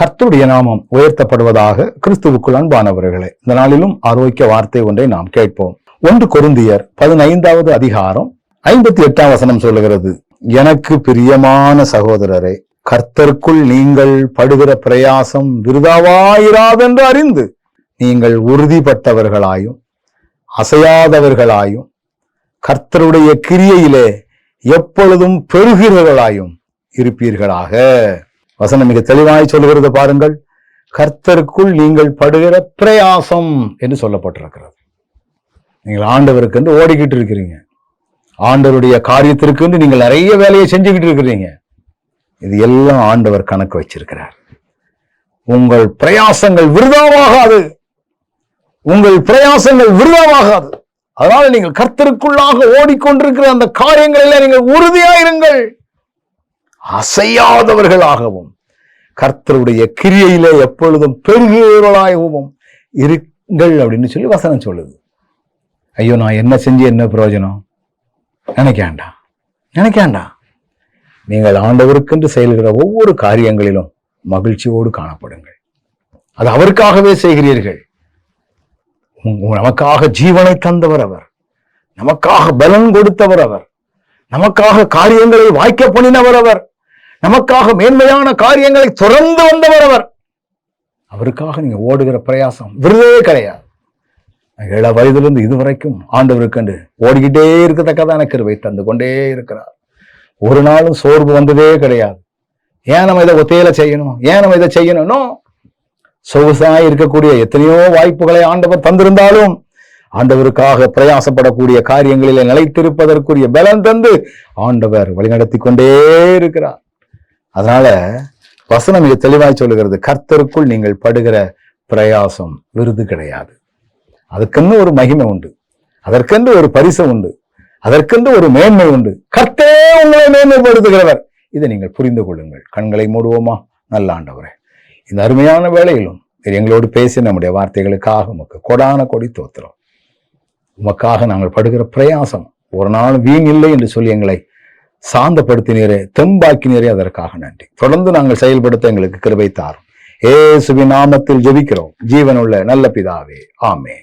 கர்த்தருடைய நாமம் உயர்த்தப்படுவதாக கிறிஸ்துவுக்குள் அன்பானவர்களே இந்த நாளிலும் ஆரோக்கிய வார்த்தை ஒன்றை நாம் கேட்போம். ஒன்று கொருந்தியர் பதினைந்தாவது அதிகாரம் ஐம்பத்தி எட்டாம் வசனம் சொல்லுகிறது எனக்கு பிரியமான சகோதரரே கர்த்தருக்குள் நீங்கள் படுகிற பிரயாசம் விருதாவாயிராதென்று அறிந்து நீங்கள் உறுதிப்பட்டவர்களாயும் அசையாதவர்களாயும் கர்த்தருடைய கிரியையிலே எப்பொழுதும் பெறுகிறவர்களாயும் இருப்பீர்களாக. வசனம் மிக தெளிவாய் சொல்லுகிறது பாருங்கள். கர்த்தருக்குள் நீங்கள் படுகிற பிரயாசம் என்று சொல்லப்பட்டிருக்கிறது. நீங்கள் ஆண்டவருக்கு என்று ஓடிக்கிட்டு இருக்கிறீங்க. ஆண்டவருடைய காரியத்திற்கு என்று நீங்கள் நிறைய வேலையை செஞ்சுக்கிட்டு இருக்கிறீங்க. இது எல்லாம் ஆண்டவர் கணக்கு வச்சிருக்கிறார். உங்கள் பிரயாசங்கள் விருதாவாகாது. உங்கள் பிரயாசங்கள் விருதாவாகாது. அதனால நீங்கள் கர்த்தருக்குள்ளாக ஓடிக்கொண்டிருக்கிற அந்த காரியங்களில் நீங்கள் உறுதியாயிருங்கள். அசையாதவர்களாகவும் கர்த்தருடைய கிரியையிலே எப்பொழுதும் பெருகிறவர்களாகவும் இருங்கள் அப்படின்னு சொல்லி வசனம் சொல்லுது. ஐயோ நான் என்ன செஞ்சு என்ன பிரயோஜனம்? நினைக்காண்டா? நினைக்காண்டா? நீங்கள் ஆண்டவருக்கென்று செயல்கிற ஒவ்வொரு காரியங்களிலும் மகிழ்ச்சியோடு காணப்படுங்கள். அது அவருக்காகவே செய்கிறீர்கள். நமக்காக ஜீவனை தந்தவர் அவர். நமக்காக பலன் கொடுத்தவர் அவர். நமக்காக காரியங்களை வாய்க்க பண்ணினவர் அவர். நமக்காக மேன்மையான காரியங்களை துறந்து வந்தவர் அவர். அவருக்காக நீங்க ஓடுகிற பிரயாசம் விருதே கிடையாது. இள வயதிலிருந்து இதுவரைக்கும் ஆண்டவருக்கண்டு ஓடிக்கிட்டே இருக்கத்தக்கதான கிருவை தந்து கொண்டே இருக்கிறார். ஒரு நாளும் சோர்வு வந்ததே கிடையாது. ஏன் நம்ம இதை ஒத்தையில செய்யணும்? ஏன் நம்ம இதை செய்யணும்னோ சொகுசாய் இருக்கக்கூடிய எத்தனையோ வாய்ப்புகளை ஆண்டவர் தந்திருந்தாலும் ஆண்டவருக்காக பிரயாசப்படக்கூடிய காரியங்களிலே நிலைத்திருப்பதற்குரிய பலன் தந்து ஆண்டவர் வழிநடத்தி கொண்டே இருக்கிறார். அதனால வசனம் மிக தெளிவாய் சொல்லுகிறது கர்த்தருக்குள் நீங்கள் படுகிற பிரயாசம் விருது கிடையாது. அதுக்கென்று ஒரு மகிமை உண்டு. அதற்கென்று ஒரு பரிசு உண்டு. அதற்கென்று ஒரு மேன்மை உண்டு. கர்த்தே உங்களை மேன்மைப்படுத்துகிறவர். இதை நீங்கள் புரிந்து கொள்ளுங்கள். கண்களை மூடுவோமா? நல்ல ஆண்டவரே. இந்த அருமையான வேளையிலும் எங்களோடு பேசி நம்முடைய வார்த்தைகளுக்காக உமக்கு கொடான கொடி தோத்திரம். உமக்காக நாங்கள் படுகிற பிரயாசம் ஒரு நாள் வீண் இல்லை என்று சொல்லி எங்களை சாந்தப்படுத்தினீரே தெம்பாக்கினீரே அதற்காக நன்றி. தொடர்ந்து நாங்கள் செயல்படுத்த எங்களுக்கு கிருபை தாரும். ஏசுவின் நாமத்தில் ஜெபிக்கிறோம். ஜீவனுள்ள நல்ல பிதாவே. ஆமே